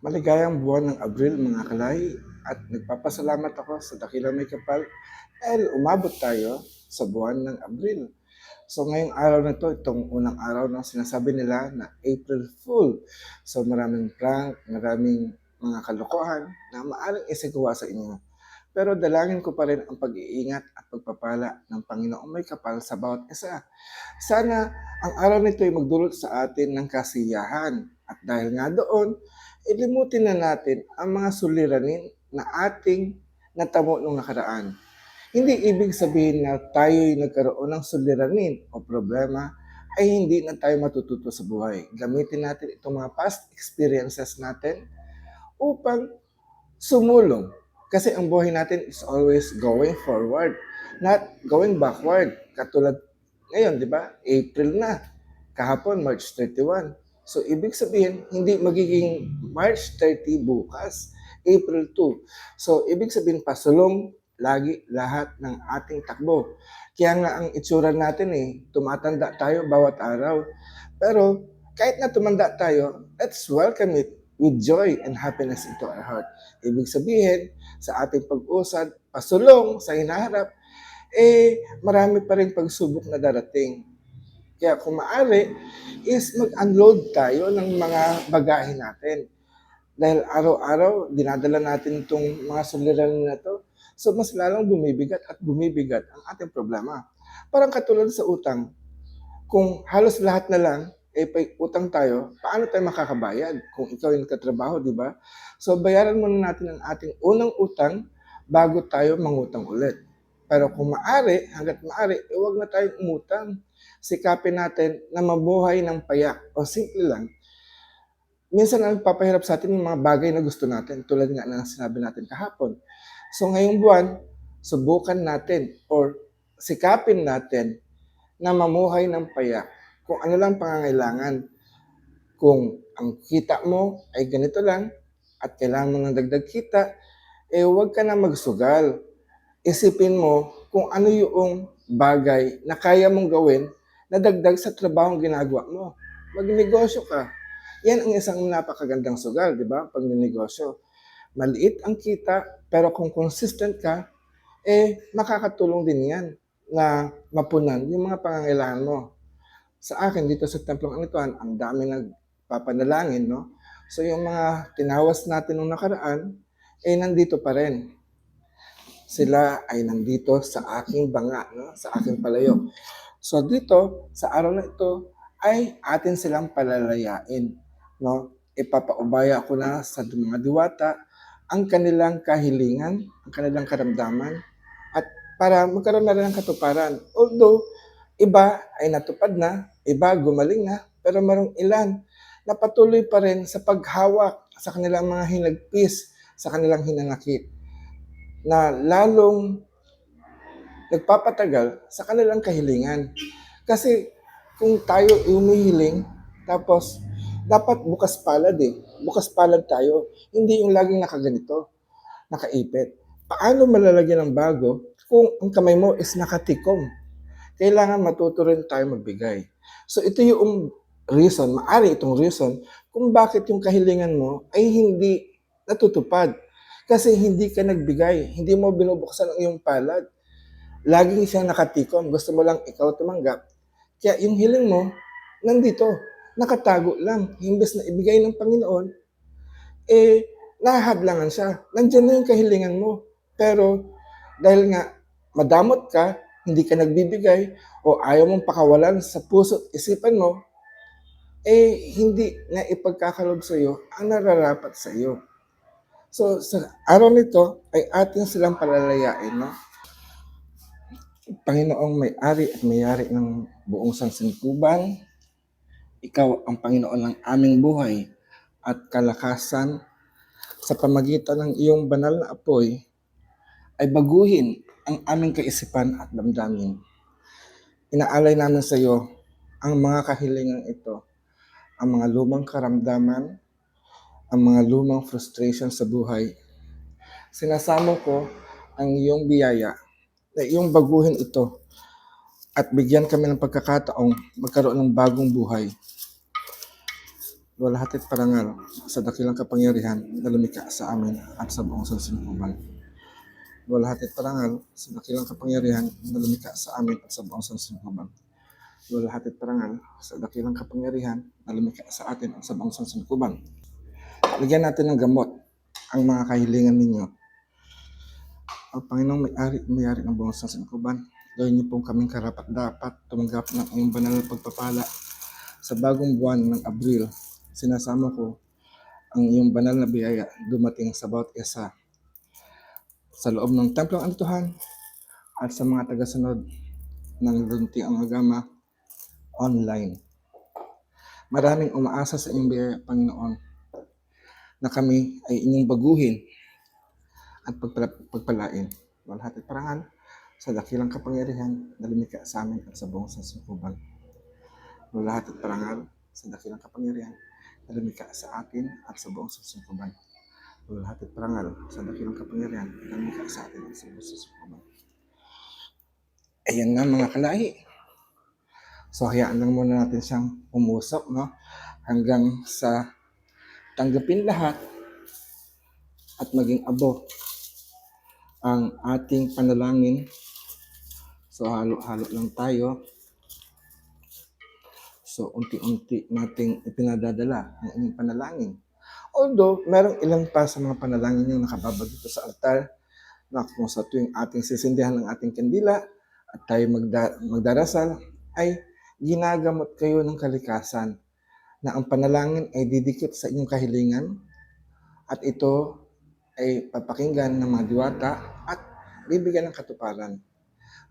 Maligayang buwan ng Abril mga kalay at nagpapasalamat ako sa dakilang may kapal dahil umabot tayo sa buwan ng Abril. So ngayong araw na to, itong unang araw na sinasabi nila na April Fool. So maraming prank, maraming mga kalokohan na maaaring isagawa sa inyo. Pero dalangin ko pa rin ang pag-iingat at pagpapala ng Panginoong may kapal sa bawat isa. Sana ang araw nito ay magdulot sa atin ng kasiyahan. At dahil nga doon, ilimutin na natin ang mga suliranin na ating natamo nung nakaraan. Hindi ibig sabihin na tayo'y nagkaroon ng suliranin o problema ay hindi na tayo matututo sa buhay. Gamitin natin itong mga past experiences natin upang sumulong. Kasi ang buhay natin is always going forward, not going backward. Katulad ngayon, di ba? April na. Kahapon, March 31. So, ibig sabihin, hindi magiging March 30 bukas, April 2. So, ibig sabihin, pasulong lagi lahat ng ating takbo. Kaya nga ang itsura natin eh, tumatanda tayo bawat araw. Pero kahit na tumanda tayo, let's welcome it with joy and happiness into our heart. Ibig sabihin, sa ating pag-usad, pasulong sa hinaharap, eh marami pa rin pagsubok na darating. Kaya kung maaari, is mag-unload tayo ng mga bagahe natin. Dahil araw-araw, dinadala natin itong mga suliranin na to. So, mas lalong bumibigat at bumibigat ang ating problema. Parang katulad sa utang. Kung halos lahat na lang, eh, pay utang tayo, paano tayo makakabayad? Kung ikaw yung katrabaho, di ba? So, bayaran muna natin ang ating unang utang bago tayo mangutang ulit. Pero kung maaari, hanggat maaari, eh, huwag na tayong umutang. Sikapin natin na mabuhay ng payak o simple lang. Minsan ang papahirap sa atin yung mga bagay na gusto natin, tulad nga ng sinabi natin kahapon. So ngayong buwan, subukan natin or sikapin natin na mamuhay ng payak kung ano lang pangangailangan. Kung ang kita mo ay ganito lang at kailangan mo ng dagdag kita, eh huwag ka na magsugal. Isipin mo kung ano yung bagay na kaya mong gawin na dagdag sa trabaho ginagawa mo. Magnegosyo ka. Yan ang isang napakagandang sugal, di ba? Pag ninegosyo. Maliit ang kita, pero kung consistent ka, eh makakatulong din yan na mapunan yung mga pangangailangan mo. Sa akin, dito sa Templong Anituan, ang dami nagpapanalangin, no? So yung mga tinawas natin nung nakaraan, eh nandito pa rin. Sila ay nandito sa aking banga, no? sa aking palayo. So dito, sa araw na ito, ay atin silang palalayain. No? Ipapaubaya ko na sa mga diwata ang kanilang kahilingan, ang kanilang karamdaman, at para magkaroon na rin ng katuparan. Although, iba ay natupad na, iba gumaling na, pero marong ilan na patuloy pa rin sa paghawak sa kanilang mga hinagpis, sa kanilang hinanakit, na lalong nagpapatagal sa kanilang kahilingan. Kasi kung tayo umihiling, tapos dapat bukas palad eh. Bukas palad tayo. Hindi yung laging nakaganito, nakaipit. Paano malalagyan ng bago kung ang kamay mo is nakatikom? Kailangan matuto rin tayo magbigay. So ito yung reason, maari itong reason, kung bakit yung kahilingan mo ay hindi natutupad. Kasi hindi ka nagbigay, hindi mo binubuksan ang iyong palad. Laging siyang nakatikom, gusto mo lang ikaw tumanggap. Kaya yung hiling mo, nandito, nakatago lang. Imbes na ibigay ng Panginoon, eh, nahadlangan siya. Nandiyan na yung kahilingan mo. Pero, dahil nga, madamot ka, hindi ka nagbibigay, o ayaw mong pakawalan sa puso at isipan mo, eh, hindi na ipagkakalob sa iyo ang nararapat sa iyo. So, sa araw nito, ay atin silang palalayain, no? Panginoong may-ari at may-ari ng buong sansinukuban, ikaw ang Panginoon ng aming buhay at kalakasan sa pamagitan ng iyong banal na apoy ay baguhin ang aming kaisipan at damdamin. Inaalay namin sa iyo ang mga kahilingan ito, ang mga lumang karamdaman, ang mga lumang frustration sa buhay. Sinasamo ko ang iyong biyaya na iyong baguhin ito at bigyan kami ng pagkakataong magkaroon ng bagong buhay. Walhati't parangal sa dakilang kapangyarihan na lumikha sa amin at sa buong sansinukuban. Walhati't parangal sa dakilang kapangyarihan na lumikha sa amin at sa buong sansinukuban. Walhati't parangal sa dakilang kapangyarihan na lumikha sa atin at sa buong sansinukuban. Bigyan natin ng gamot ang mga kahilingan ninyo. Ang Panginoong may-ari, may-ari ng buong sansinukuban, gawin niyo pong kaming karapat dapat tumanggap ng iyong banal na pagpapala sa bagong buwan ng Abril. Sinasama ko ang iyong banal na biyaya dumating sa bawat isa sa loob ng templong antuhan at sa mga tagasunod ng Lunti ang Agama online. Maraming umaasa sa iyong biyaya, Panginoon, na kami ay inyong baguhin at pagpala- pagpalain. Walhati parangal sa dakilang kapangyarihan na lumikha sa amin at sa buong sansukuban. Walhati parangal sa dakilang kapangyarihan na lumikha sa atin at sa buong sansukuban. Walhati parangal sa dakilang kapangyarihan na lumikha sa atin at sa buong sansukuban. Ayan nga mga kalahi. So hayaan lang muna natin siyang umusap no? hanggang sa tanggapin lahat at maging abo ang ating panalangin. So halo-halo lang tayo. So unti-unti nating ipinadadala ang inyong panalangin. Although, merong ilan pa sa mga panalangin yung nakababa dito sa altar na kung sa tuwing ating sisindihan ng ating kandila at tayo magda- magdarasal ay ginagamot kayo ng kalikasan na ang panalangin ay didikit sa inyong kahilingan at ito ay papakinggan ng mga diwata at bibigyan ng katuparan.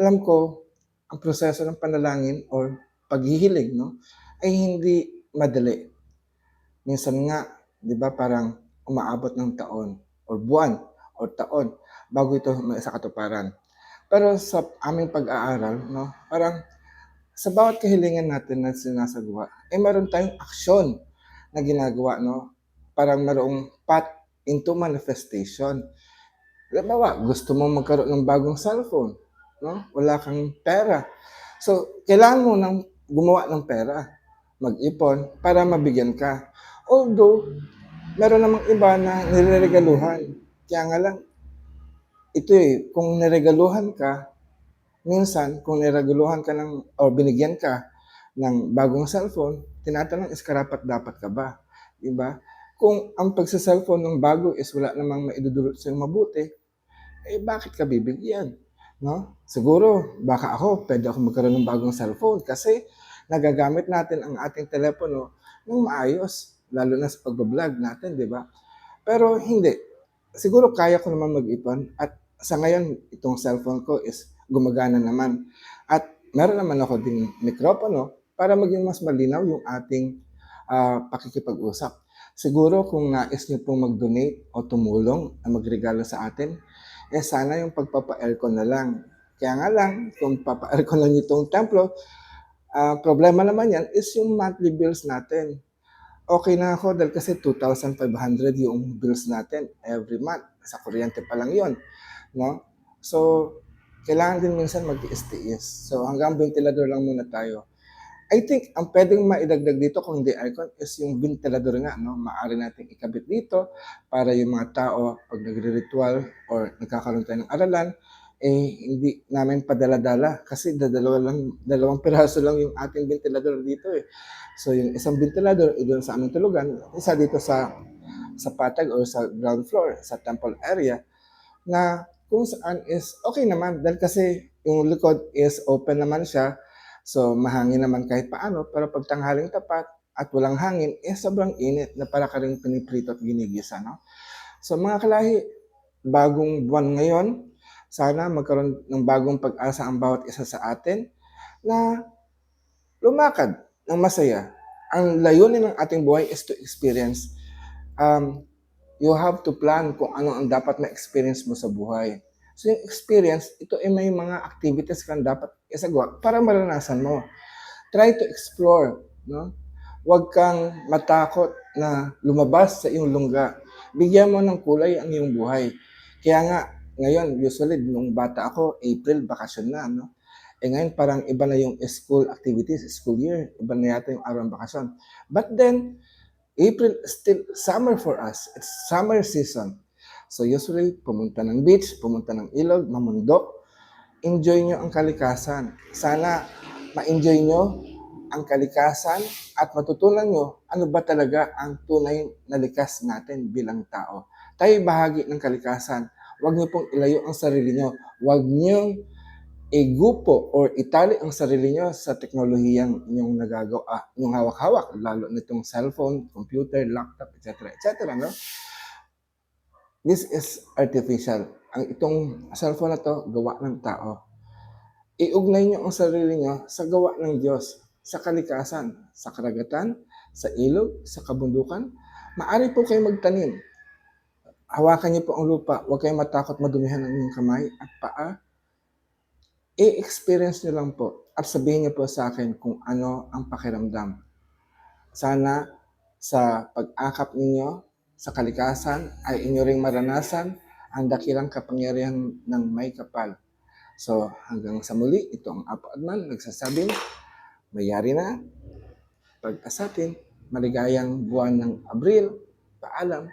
Alam ko, ang proseso ng panalangin or paghihiling no, ay hindi madali. Minsan nga, di ba, parang umaabot ng taon or buwan or taon bago ito sa katuparan. Pero sa aming pag-aaral, no, parang sa bawat kahilingan natin na sinasagawa, ay meron tayong aksyon na ginagawa, no? Parang merong path into manifestation. Halimbawa, gusto mo magkaroon ng bagong cellphone, no? Wala kang pera. So, kailangan mo nang gumawa ng pera, mag-ipon para mabigyan ka. Although, meron namang iba na nireregaluhan. Kaya nga lang, ito eh, kung niregaluhan ka, minsan, kung niregaluhan ka ng, o binigyan ka ng bagong cellphone, tinatanong is karapat dapat ka ba? Diba? Kung ang pagsa-cellphone ng bago is wala namang maidudulot sa'yo mabuti, eh bakit ka bibigyan? No? Siguro, baka ako, pwede ako magkaroon ng bagong cellphone kasi nagagamit natin ang ating telepono ng maayos, lalo na sa pagbablog natin, di ba? Pero hindi. Siguro kaya ko naman mag-ipon at sa ngayon, itong cellphone ko is gumagana naman. At meron naman ako ding mikropono para maging mas malinaw yung ating ah, pakikipag-usap. Siguro kung nais niyo pong mag-donate o tumulong na magregalo sa atin, eh sana yung pagpapa-aircon na lang. Kaya nga lang, kung papa-aircon lang itong templo, ah, problema naman yan is yung monthly bills natin. Okay na ako dahil kasi 2,500 yung bills natin every month. Sa kuryente pa lang yon, no? So, kailangan din minsan mag-STS. So, hanggang ventilador lang muna tayo. I think ang pwedeng maidagdag dito kung hindi aircon is yung ventilador nga, no? Maaari nating ikabit dito para yung mga tao pag nagre-ritual or nagkakaroon tayo ng aralan, eh hindi namin padala-dala kasi dadalawa lang, dalawang piraso lang yung ating ventilador dito eh. So yung isang ventilador eh, doon sa aming tulugan, isa dito sa sa patag or sa ground floor, sa temple area, na kung saan is okay naman dahil kasi yung likod is open naman siya So, mahangin naman kahit paano, pero pag tanghaling tapat at walang hangin, eh sobrang init na para ka rin piniprito at ginigisa, no? So, mga kalahi, bagong buwan ngayon, sana magkaroon ng bagong pag-asa ang bawat isa sa atin na lumakad ng masaya. Ang layunin ng ating buhay is to experience. Um, you have to plan kung ano ang dapat na-experience mo sa buhay. So yung experience, ito ay may mga activities kang dapat isagawa para maranasan mo. Try to explore, no? Huwag kang matakot na lumabas sa iyong lungga. Bigyan mo ng kulay ang iyong buhay. Kaya nga, ngayon, usually, nung bata ako, April, bakasyon na, no? Eh ngayon, parang iba na yung school activities, school year. Iba na yata yung araw ng bakasyon. But then, April still summer for us. It's summer season. So usually, pumunta ng beach, pumunta ng ilog, mamundo. Enjoy nyo ang kalikasan. Sana ma-enjoy nyo ang kalikasan at matutunan nyo ano ba talaga ang tunay na likas natin bilang tao. Tayo bahagi ng kalikasan. Huwag nyo pong ilayo ang sarili nyo. Huwag nyo igupo or itali ang sarili nyo sa teknolohiyang inyong nagagawa, ah, inyong hawak-hawak, lalo nitong cellphone, computer, laptop, etc. etc. No? This is artificial. Ang itong cellphone na to, gawa ng tao. Iugnay nyo ang sarili nyo sa gawa ng Diyos, sa kalikasan, sa karagatan, sa ilog, sa kabundukan. Maari po kayo magtanim. Hawakan niyo po ang lupa. Huwag kayong matakot madumihan ng inyong kamay at paa. I-experience niyo lang po at sabihin niyo po sa akin kung ano ang pakiramdam. Sana sa pag-akap ninyo sa kalikasan ay inyo ring maranasan ang dakilang kapangyarihan ng may kapal. So hanggang sa muli, ito ang Apo Adman nagsasabing, mayari na, pag-asatin, maligayang buwan ng Abril, paalam.